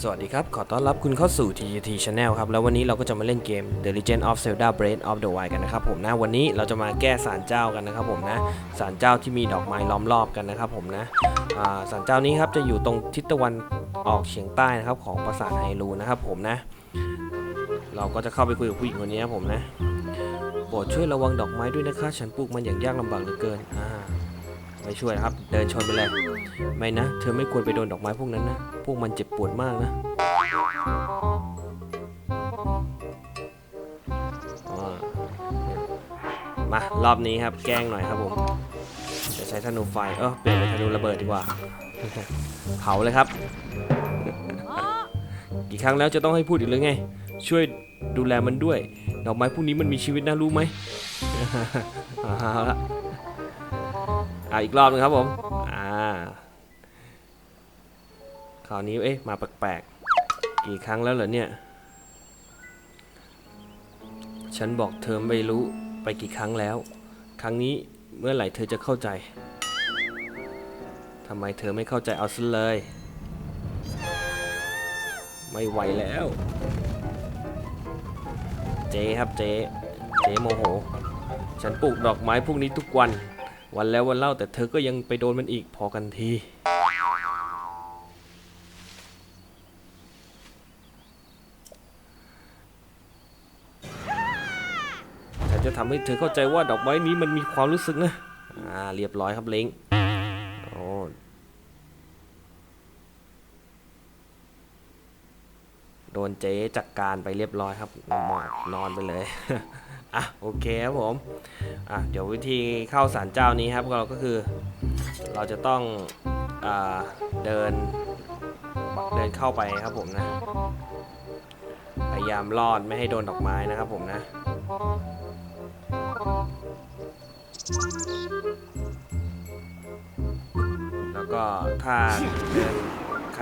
สวัสดีครับ ขอต้อนรับคุณเข้าสู่ TGT Channel ครับ แล้ววันนี้เราก็จะมาเล่นเกม The Legend of Zelda Breath of the Wild กันนะครับผมนะ วันนี้เราจะมาแก้สารเจ้ากันนะครับผมนะ สารเจ้าที่มีดอกไม้ล้อมรอบกันนะครับผมนะสารเจ้านี้ครับจะอยู่ตรงทิศตะวันออกเฉียงใต้นะครับของปราสาทไฮรูนะครับผมนะ เราก็จะเข้าไปคุยกับผู้หญิงคนนี้ครับผมนะโปรดช่วยระวังดอกไม้ด้วยนะคะ ฉันปลูกมันอย่างยากลำบากเหลือเกิน อ่า ไม่ช่วยนะครับ เดินชนไปเลย ไม่นะ เธอไม่ควรไปโดนดอกไม้พวกนั้นนะ พวกมันเจ็บปวดมากนะมารอบนี้ครับแกล้งหน่อยครับผมจะใช้ธนูไฟเออเปลี่ยนเป็นธนูระเบิดดีกว่า เผาเลยครับ กี่ครั้งแล้วจะต้องให้พูดอีกหรือไง ช่วยดูแลมันด้วย ดอกไม้พวกนี้มันมีชีวิตนะรู้ไหมเอาละ อ่าอีกรอบหนึงครับผมอ่าคราวนี้เอ๊ะมาแปลกๆกี่ครั้งแล้วเหรอเนี่ย ฉันบอกเธอไม่รู้ไปกี่ครั้งแล้ว ครั้งนี้เมื่อไหร่เธอจะเข้าใจทำไมเธอไม่เข้าใจเอาซะเลย ไม่ไหวแล้ว เจ๊ครับเจ๊เจ๊โมโห ฉันปลูกดอกไม้พวกนี้ทุกวัน วันแล้ววันเล่าแต่เธอก็ยังไปโดนมันอีกพอกันทีฉันจะทำให้เธอเข้าใจว่าดอกไม้นี้มันมีความรู้สึกนะอ่าเรียบร้อยครับเล้งโอ้ โดนเจ๊จัดการไปเรียบร้อยครับนอนไปเลยอะโอเคครับผมอะเดี๋ยววิธีเข้าศาลเจ้านี้ครับเราก็คือ เราจะต้องอาเดินเดินเข้าไปครับผมนะพยายามรอดไม่ให้โดนดอกไม้นะครับผมนะแล้วก็ถ้าเดิน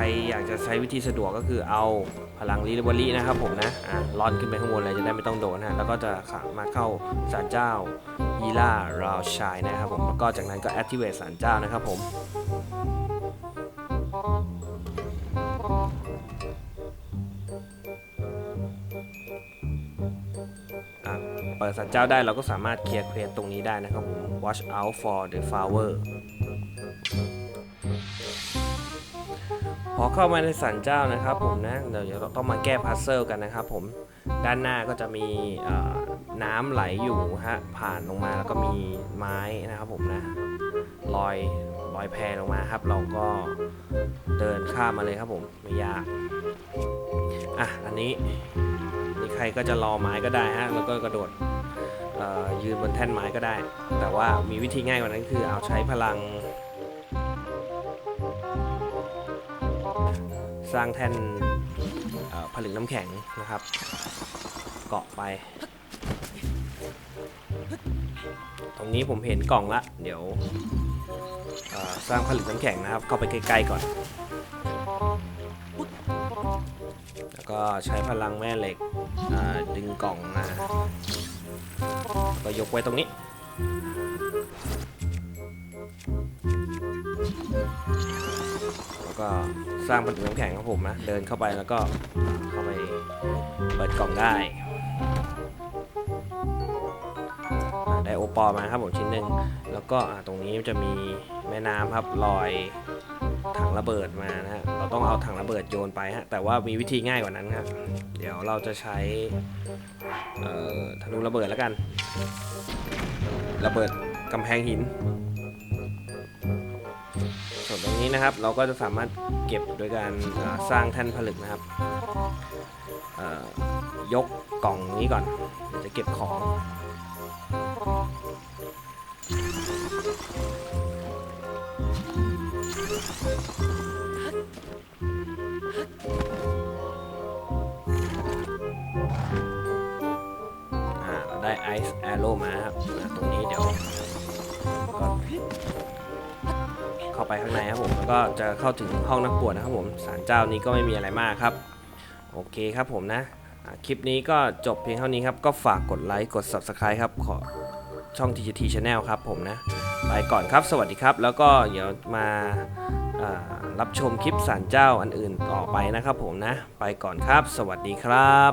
รอยากจะใช้วิธีสะดวกก็คือเอาพลังลิเวอรี่นะครับผมนะอะลอนขึ้นไปข้างบนเลยจะได้ไม่ต้องโดนนะแล้วก็จะสามาเข้าศาลเจ้าฮีล่าราวชายนะครับผมแล้วก็จากนั้นก็ activate ศาลเจ้านะครับผมเปิดสัตว์เจ้าได้เราก็สามารถเคลียร์เควสตรงนี้ได้นะครับผม watch out for the flower อเข้ามาในสันเจ้านะครับผมนะเดี๋ยวเราต้องมาแก้พัซเซิลกันนะครับผมด้านหน้าก็จะมีน้ำไหลอยู่ฮะผ่านลงมาแล้วก็มีไม้นะครับผมนะลอยลอยแพลงมาครับ เราก็เดินข้ามมาเลยครับผมไม่ยากอะอันนี้นี่ใครก็จะรอไม้ก็ได้ฮะแล้วก็กระโดดยืนบนแท่นไม้ก็ได้ แต่ว่ามีวิธีง่ายกว่านั้นคือเอาใช้พลัง สร้างแท่นผลึกน้ำแข็งนะครับ เกาะไป ตรงนี้ผมเห็นกล่องละ เดี๋ยวสร้างผลึกน้ำแข็งนะครับ เข้าไปใกล้ๆก่อน แล้วก็ใช้พลังแม่เหล็กดึงกล่องมา ก็ยกไว้ตรงนี้ แล้วก็สร้างผลึกน้ำแข็งของผมนะ เดินเข้าไปแล้วก็เข้าไปเปิดกล่องได้ได้โอปอล์มาครับผมชิ้นหนึ่งแล้วก็ตรงนี้จะมีแม่น้ำครับลอยถังระเบิดมานะฮะเราต้องเอาถังระเบิดโยนไปฮะแต่ว่ามีวิธีง่ายกว่านั้นครับเดี๋ยวเราจะใช้ธนูระเบิดแล้วกัน ระเบิดกำแพงหิน ส่วนตรงนี้นะครับ เราก็จะสามารถเก็บโดยการสร้างแท่นผลึกนะครับยกกล่องนี้ก่อนเดี๋ยวจะเก็บของอ่าได้ไอซ์แอโร่มาครับตรงนี้เดี๋ยวก็ เข้าไปข้างในครับผมแล้วก็จะเข้าถึงห้องนักบวชนะครับผมศาลเจ้านี้ก็ไม่มีอะไรมากครับ โอเคครับผมนะคลิปนี้ก็จบเพียงเท่านี้ครับ ก็ฝากกดไลค์กด Subscribe ครับ ขอช่องทีช Channel ครับผมนะ ไปก่อนครับ สวัสดีครับ แล้วก็เดี๋ยวมารับชมคลิปสารเจ้าอันอื่นต่อไปนะครับผมนะ ไปก่อนครับ สวัสดีครับ